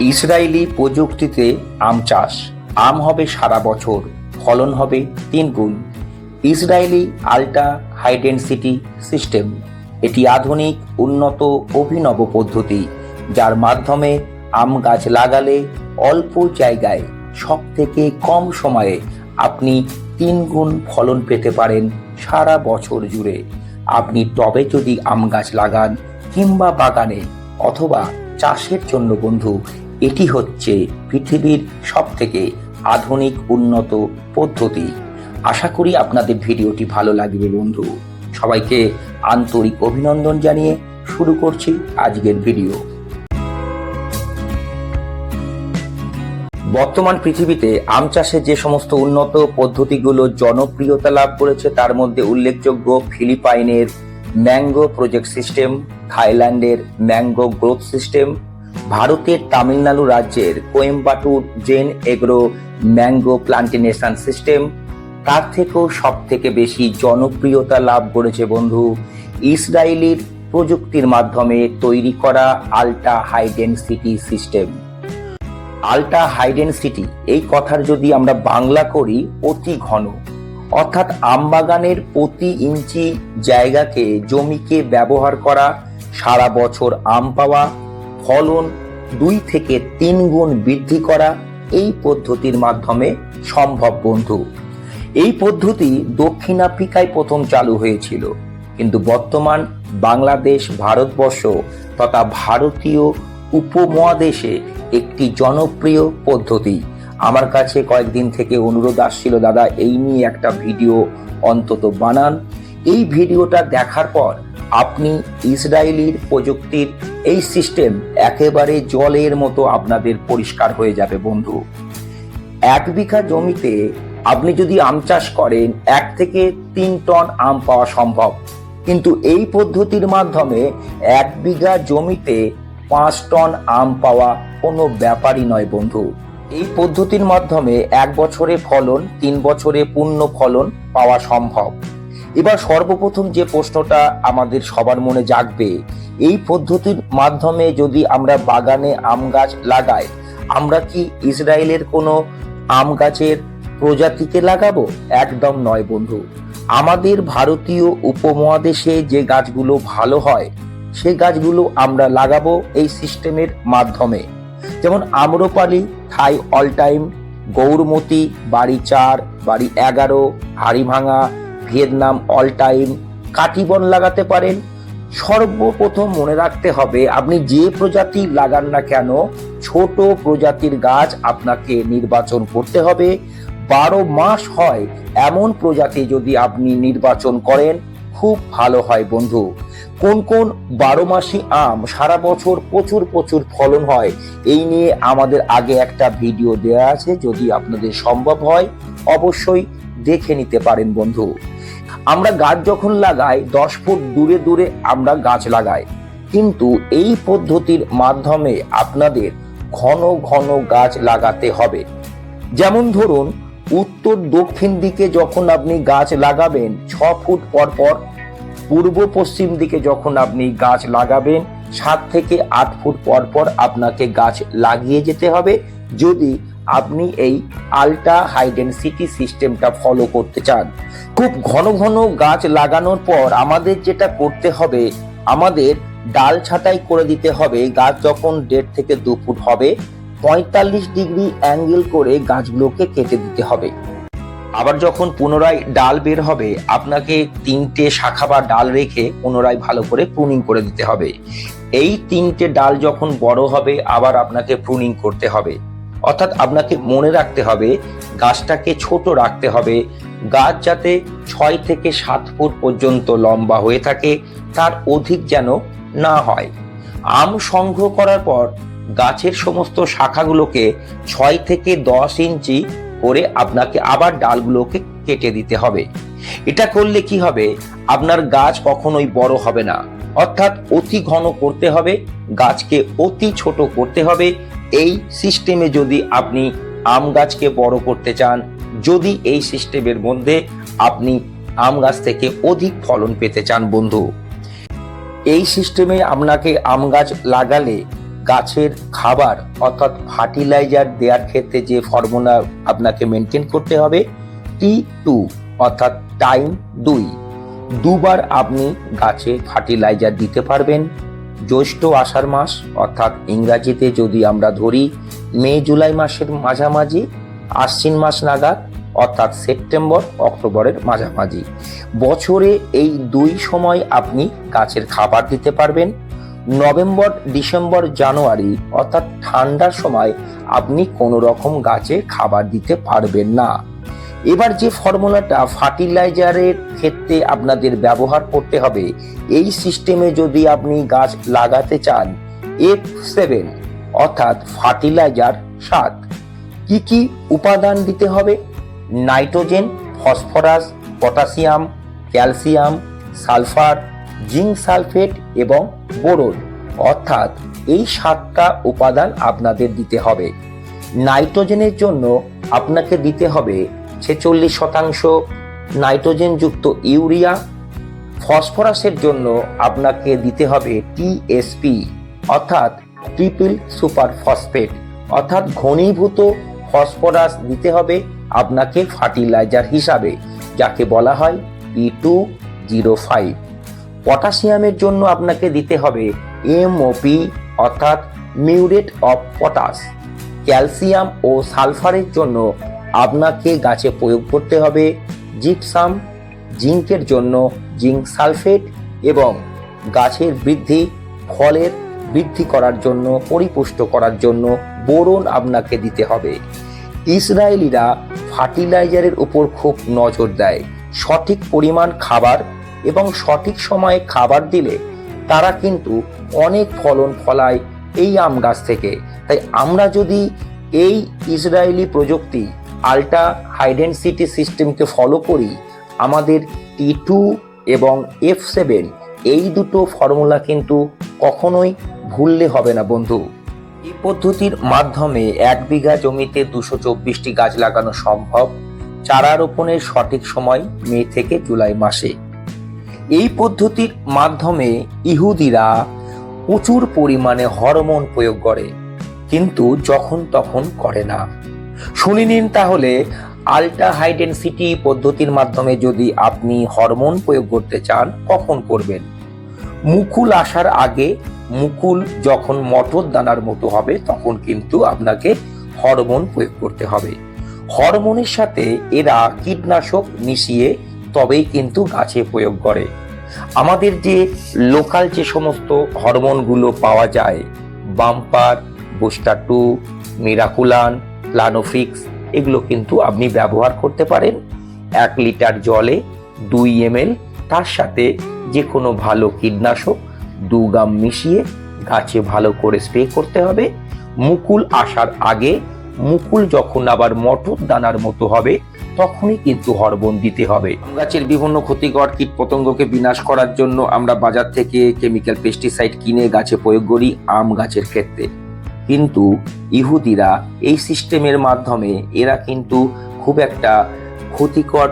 Israeli প্রযুক্তিতে আম চাষ। আম হবে সারা বছর, ফলন হবে তিন গুণ। Israeli ultra high density system, এটি আধুনিক, উন্নত, অভিনব পদ্ধতি, যার মাধ্যমে আম গাছ লাগালে অল্প জায়গায় সব থেকে কম সময়ে আপনি তিন গুণ ফলন পেতে পারেন সারা বছর জুড়ে। আপনি টবে যদি আম গাছ লাগান কিংবা বাগানে অথবা চাষের জন্য বন্ধু এটি হচ্ছে পৃথিবীর সব থেকে আধুনিক উন্নত পদ্ধতি। আশা করি আপনাদের ভিডিওটি ভালো লাগবে বন্ধু। সবাইকে আন্তরিক অভিনন্দন জানিয়ে শুরু করছি আজকের ভিডিও। বর্তমান পৃথিবীতে আম চাষের যে সমস্ত উন্নত পদ্ধতিগুলো জনপ্রিয়তা লাভ করেছে, তার মধ্যে উল্লেখযোগ্য ফিলিপাইনের ম্যাঙ্গো প্রজেক্ট সিস্টেম, থাইল্যান্ডের ম্যাঙ্গো গ্রোথ সিস্টেম ভারতের তামিলনাড়ু রাজ্যের Coimbatore gen agro mango plantation system, তার থেকেও সব থেকে বেশি জনপ্রিয়তা লাভ করেছে বন্ধু ইসরায়েলির প্রযুক্তির মাধ্যমে তৈরি করা ultra high system. Ultra high এই কথার যদি আমরা বাংলা করি, অতি ঘন। অর্থাৎ আমবাগানের প্রতি ইঞ্চি জায়গাকে জমিকে ব্যবহার করা, সারা বছর আম পাওয়া ফলন দুই থেকে তিন গুণ বৃদ্ধি করা এই পদ্ধতির মাধ্যমে সম্ভব, বন্ধু। এই পদ্ধতি দক্ষিণ আফ্রিকায় প্রথম চালু হয়েছিল, কিন্তু বর্তমান বাংলাদেশ, ভারতবর্ষ তথা ভারতীয় উপমহাদেশে একটি জনপ্রিয় পদ্ধতি। আমার কাছে কয়েকদিন থেকে অনুরোধ আসছিল, দাদা, এই নিয়ে একটা ভিডিও অন্তত বানান। এই ভিডিওটা দেখার পর আপনি ইসরায়েলির প্রযুক্তির এই সিস্টেম একেবারে জলের মতো আপনাদের পরিষ্কার হয়ে যাবে, বন্ধু। এক বিঘা জমিতে আপনি যদি আম চাষ করেন, এক থেকে তিন টন আম পাওয়া সম্ভব। কিন্তু এই পদ্ধতির মাধ্যমে এক বিঘা জমিতে পাঁচ টন আম পাওয়া কোনো ব্যাপারই নয়, বন্ধু। এই পদ্ধতির মাধ্যমে এক বছরে ফলন, তিন বছরে পূর্ণ ফলন পাওয়া সম্ভব। এবার সর্বপ্রথম যে প্রশ্নটা আমাদের সবার মনে জাগবে, এই পদ্ধতির মাধ্যমে যদি আমরা বাগানে আম গাছ লাগাই, আমরা কি ইসরায়েলের কোনো আম গাছের প্রজাতিকে লাগাবো? একদম নয় বন্ধু। আমাদের ভারতীয় উপমহাদেশে যে গাছগুলো ভালো হয়, সে গাছগুলো আমরা লাগাবো এই সিস্টেমের মাধ্যমে। যেমন Amrapali, Thai all time, Gourmati, BARI চার, বাড়ি এগারো, হাড়িভাঙা ভিয়েতনাম অল টাইম কাটিবন লাগাতে পারেন। সর্বপ্রথম মনে রাখতে হবে, আপনি যে প্রজাতি লাগান না কেন, ছোট প্রজাতির গাছ আপনাকে নির্বাচন করতে হবে। বারো মাস হয় এমন প্রজাতি যদি আপনি নির্বাচন করেন, খুব ভালো হয় বন্ধু। কোন কোন বারো মাসি আম সারা বছর প্রচুর প্রচুর ফলন হয়, এই নিয়ে আমাদের আগে একটা ভিডিও দেওয়া আছে, যদি আপনাদের সম্ভব হয়, অবশ্যই দেখে নিতে পারেন বন্ধু। আমরা গাছ যখন লাগাই, দশ ফুট দূরে দূরে আমরা গাছ লাগাই। কিন্তু এই পদ্ধতির মাধ্যমে আপনাদের ঘন ঘন গাছ লাগাতে হবে। যেমন ধরুন, উত্তর দক্ষিণ দিকে যখন আপনি গাছ লাগাবেন, ছ ফুট পর পর পূর্ব পশ্চিম দিকে যখন আপনি গাছ লাগাবেন, সাত থেকে আট ফুট পর পর আপনাকে গাছ লাগিয়ে যেতে হবে। যদি আপনি এই আল্ট্রা হাই ডেন্সিটি সিস্টেমটা ফলো করতে চান। খুব ঘন ঘন গাছ লাগানোর পর আমাদের যেটা করতে হবে, আমাদের ডাল ছাঁটাই করে দিতে হবে। গাছ যখন দেড় থেকে দু ফুট হবে, পঁয়তাল্লিশ ডিগ্রি অ্যাঙ্গেল করে গাছগুলোকে কেটে দিতে হবে। আবার যখন পুনরায় ডাল বের হবে, আপনাকে তিনটে শাখা বা ডাল রেখে পুনরায় ভালো করে প্রুনিং করে দিতে হবে। এই তিনটে ডাল যখন বড় হবে, আবার আপনাকে প্রুনিং করতে হবে। অর্থাৎ আপনাকে মনে রাখতে হবে, গাছটাকে ছোট রাখতে হবে। গাছ যাতে ছয় থেকে সাত ফুট পর্যন্ত লম্বা হয়ে থাকে, তার অধিক যেন না হয়। আম সংগ্রহ করার পর গাছের সমস্ত শাখাগুলোকে ছয় থেকে দশ ইঞ্চি করে আপনাকে আবার ডালগুলোকে কেটে দিতে হবে। এটা করলে কি হবে? আপনার গাছ কখনোই বড় হবে না। অর্থাৎ অতি ঘন করতে হবে, গাছকে অতি ছোট করতে হবে এই সিস্টেমে যদি আপনি আম গাছকে বড় করতে চান, যদি এই সিস্টেমের মধ্যে আপনি আম গাছ থেকে অধিক ফলন পেতে চান বন্ধু, এই সিস্টেমে আপনাকে আম গাছ লাগালে গাছের খাবার অর্থাৎ ফার্টিলাইজার দেওয়ার ক্ষেত্রে যে ফর্মুলা আপনাকে মেনটেন করতে হবে টি টু অর্থাৎ টাইম দুই। দুবার আপনি গাছে ফার্টিলাইজার দিতে পারবেন। জ্যৈষ্ঠ আষাঢ় মাস, অর্থাৎ ইংরাজিতে যদি আমরা ধরি, মে, জুলাই মাসের মাঝামাঝি, আশ্বিন মাস নাগাদ, অর্থাৎ সেপ্টেম্বর, অক্টোবরের মাঝামাঝি। বছরে এই দুই সময় আপনি গাছের খাবার দিতে পারবেন। নভেম্বর, ডিসেম্বর, জানুয়ারি, অর্থাৎ ঠান্ডার সময় আপনি কোনো রকম গাছে খাবার দিতে পারবেন না। এবার যে ফর্মুলাটা ফার্টিলাইজারের ক্ষেত্রে আপনাদের ব্যবহার করতে হবে, এই সিস্টেমে যদি আপনি গাছ লাগাতে চান এফ সেভেন অর্থাৎ ফার্টিলাইজার সাত কি কি উপাদান দিতে হবে? Nitrogen, phosphorus, potassium, calcium, sulphur, zinc sulphate এবং বোরন, অর্থাৎ এই সাতটা উপাদান আপনাদের দিতে হবে। নাইট্রোজেনের জন্য আপনাকে দিতে হবে ছেচল্লিশ শতাংশ নাইট্রোজেনযুক্ত ইউরিয়া ফসফরাসের জন্য আপনাকে দিতে হবে টিএসপি অর্থাৎ ট্রিপল সুপার ফসফেট অর্থাৎ ঘনীভূত ফসফরাস দিতে হবে আপনাকে ফার্টিলাইজার হিসাবে, যাকে বলা হয় পি টু জিরো ফাইভ পটাশিয়ামের জন্য আপনাকে দিতে হবে এমওপি অর্থাৎ মিউরেট অফ পটাশ। ক্যালসিয়াম ও সালফারের জন্য আপনাকে গাছে প্রয়োগ করতে হবে জিপসাম, জিঙ্কের জন্য জিঙ্ক সালফেট এবং গাছের বৃদ্ধি, ফলের বৃদ্ধি করার জন্য, পরিপুষ্ট করার জন্য বোরন আপনাকে দিতে হবে। ইসরায়েলিরা ফার্টিলাইজারের উপর খুব নজর দেয়। সঠিক পরিমাণ খাবার এবং সঠিক সময়ে খাবার দিলে তারা কিন্তু অনেক ফলন ফলায় এই আম গাছ থেকে। তাই আমরা যদি এই ইসরায়েলি প্রযুক্তি আল্ট্রা হাইডেন্সিটি সিস্টেমকে ফলো করি, আমাদের টি টু এবং এফ সেভেন, এই দুটো ফর্মুলা কিন্তু কখনোই ভুললে হবে না বন্ধু। এই পদ্ধতির মাধ্যমে এক বিঘা জমিতে দুশো চব্বিশটি গাছ লাগানো সম্ভব, চারা রোপণের সঠিক সময় মে থেকে জুলাই মাসে। এই পদ্ধতির মাধ্যমে ইহুদিরা প্রচুর পরিমাণে হরমোন প্রয়োগ করে, কিন্তু যখন তখন করে না। শুনে নিন তাহলে আল্ট্রা হাই পদ্ধতির মাধ্যমে যদি আপনি হরমোন প্রয়োগ করতে চান, কখন করবেন? মুকুল আসার আগে মুকুল যখন মটর দানার মতো হবে, তখন কিন্তু আপনাকে হরমোন প্রয়োগ করতে হবে। হরমোনের সাথে এরা কীটনাশক মিশিয়ে তবেই কিন্তু গাছে প্রয়োগ করে। আমাদের যে লোকাল যে সমস্ত হরমোনগুলো পাওয়া যায়, bumper booster two Miraculan Planofix এগুলো কিন্তু আপনি ব্যবহার করতে পারেন। এক লিটার জলে দুই এমএল, তার সাথে যে কোনো ভালো কীটনাশক দু গাম মিশিয়ে গাছে ভালো করে স্প্রে করতে হবে। মুকুল আসার আগে, মুকুল যখন আবার মটর দানার মতো হবে, তখনই কিন্তু হরমোন দিতে হবে। গাছের বিভিন্ন ক্ষতিকর কীট পতঙ্গকে বিনাশ করার জন্য আমরা বাজার থেকে কেমিক্যাল পেস্টিসাইড কিনে গাছে প্রয়োগ করি, আম গাছের ক্ষেত্রে। কিন্তু ইহুদিরা এই সিস্টেমের মাধ্যমে এরা কিন্তু খুব একটা ক্ষতিকর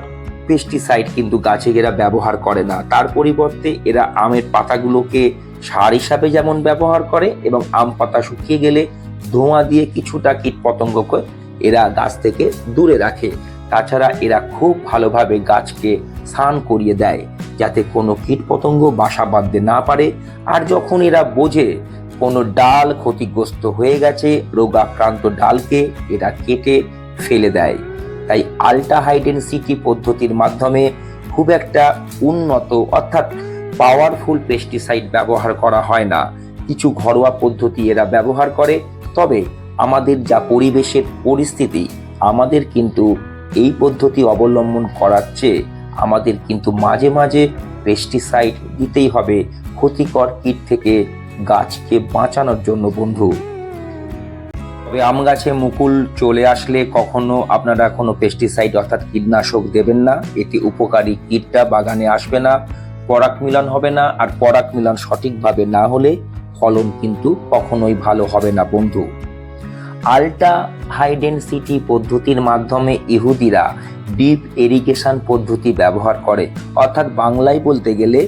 পেস্টিসাইড কিন্তু গাছে এরা ব্যবহার করে না। তার পরিবর্তে এরা আমের পাতাগুলোকে সার হিসাবে যেমন ব্যবহার করে এবং আম পাতা শুকিয়ে গেলে ধোঁয়া দিয়ে কিছুটা কীট পতঙ্গকে এরা গাছ থেকে দূরে রাখে। তাছাড়া এরা খুব ভালোভাবে গাছকে স্নান করিয়ে দেয় যাতে কোনো কীট পতঙ্গ বাসা বাঁধতে না পারে। আর যখন এরা বোঝে কোনো ডাল ক্ষতিগ্রস্ত হয়ে গেছে, রোগাক্রান্ত ডালকে এরা কেটে ফেলে দেয়। তাই আল্ট্রা হাইডেন্সিটি পদ্ধতির মাধ্যমে খুব একটা উন্নত অর্থাৎ পাওয়ারফুল পেস্টিসাইড ব্যবহার করা হয় না। কিছু ঘরোয়া পদ্ধতি এরা ব্যবহার করে, তবে আমাদের যা পরিবেশের পরিস্থিতি, আমাদের কিন্তু এই পদ্ধতি অবলম্বন করার চেয়ে আমাদের কিন্তু মাঝে মাঝে পেস্টিসাইড দিতেই হবে। ক্ষতিকর কীট থেকে গাছকে বাঁচানোর জন্য বন্ধু। তবে আম গাছে মুকুল চলে আসলে কখনো আপনারা কোনো পেস্টিসাইড অর্থাৎ কীটনাশক দেবেন না। এটি উপকারী কীটটা বাগানে আসবে না, পরাগ মিলন হবে না, আর পরাগ মিলন সঠিকভাবে না হলে ফলন কিন্তু কখনোই ভালো হবে না বন্ধু। আল্ট্রা হাই ডেন্সিটি পদ্ধতির মাধ্যমে ইহুদিরা ডিপ এরিগেশন পদ্ধতি ব্যবহার করে। অর্থাৎ বাংলায় বলতে গেলে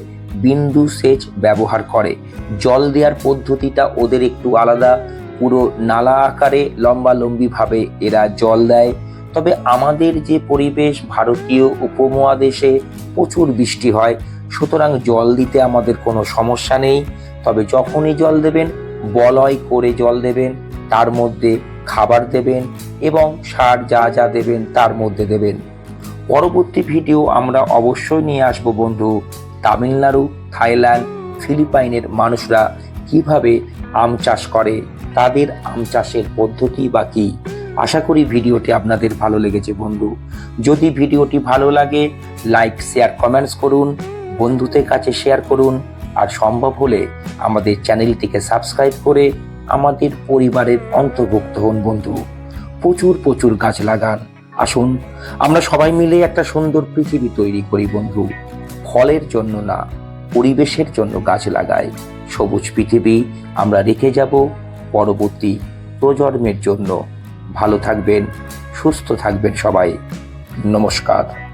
বিন্দু সেচ ব্যবহার করে। জল দেওয়ার পদ্ধতিটা ওদের একটু আলাদা। পুরো নালা আকারে লম্বালম্বিভাবে এরা জল দেয়। তবে আমাদের যে পরিবেশ, ভারতীয় উপমহাদেশে প্রচুর বৃষ্টি হয়। সুতরাং জল দিতে আমাদের কোনো সমস্যা নেই। তবে যখনই জল দেবেন, বলয় করে জল দেবেন, তার মধ্যে খাবার দেবেন এবং সার যা যা দেবেন, তার মধ্যে দেবেন। পরবর্তী ভিডিও আমরা অবশ্যই নিয়ে আসব বন্ধু। তামিলনাড়ু, থাইল্যান্ড, ফিলিপাইনের মানুষরা কীভাবে আম চাষ করে, তাদের আম চাষের পদ্ধতি বা কী? আশা করি ভিডিওটি আপনাদের ভালো লেগেছে বন্ধু। যদি ভিডিওটি ভালো লাগে, লাইক, শেয়ার, কমেন্টস করুন, বন্ধুদের কাছে শেয়ার করুন, আর সম্ভব হলে আমাদের চ্যানেলটিকে সাবস্ক্রাইব করে আমাদের পরিবারের অন্তর্ভুক্ত হন বন্ধু। প্রচুর প্রচুর গাছ লাগান। আসুন, আমরা সবাই মিলে একটা সুন্দর পৃথিবী তৈরি করি বন্ধু। ফলের জন্য না, পরিবেশের জন্য গাছ লাগাই। সবুজ পৃথিবী, আমরা রেখে যাব পরবর্তী প্রজন্মের জন্য। ভালো থাকবেন, সুস্থ থাকবেন সবাই। নমস্কার।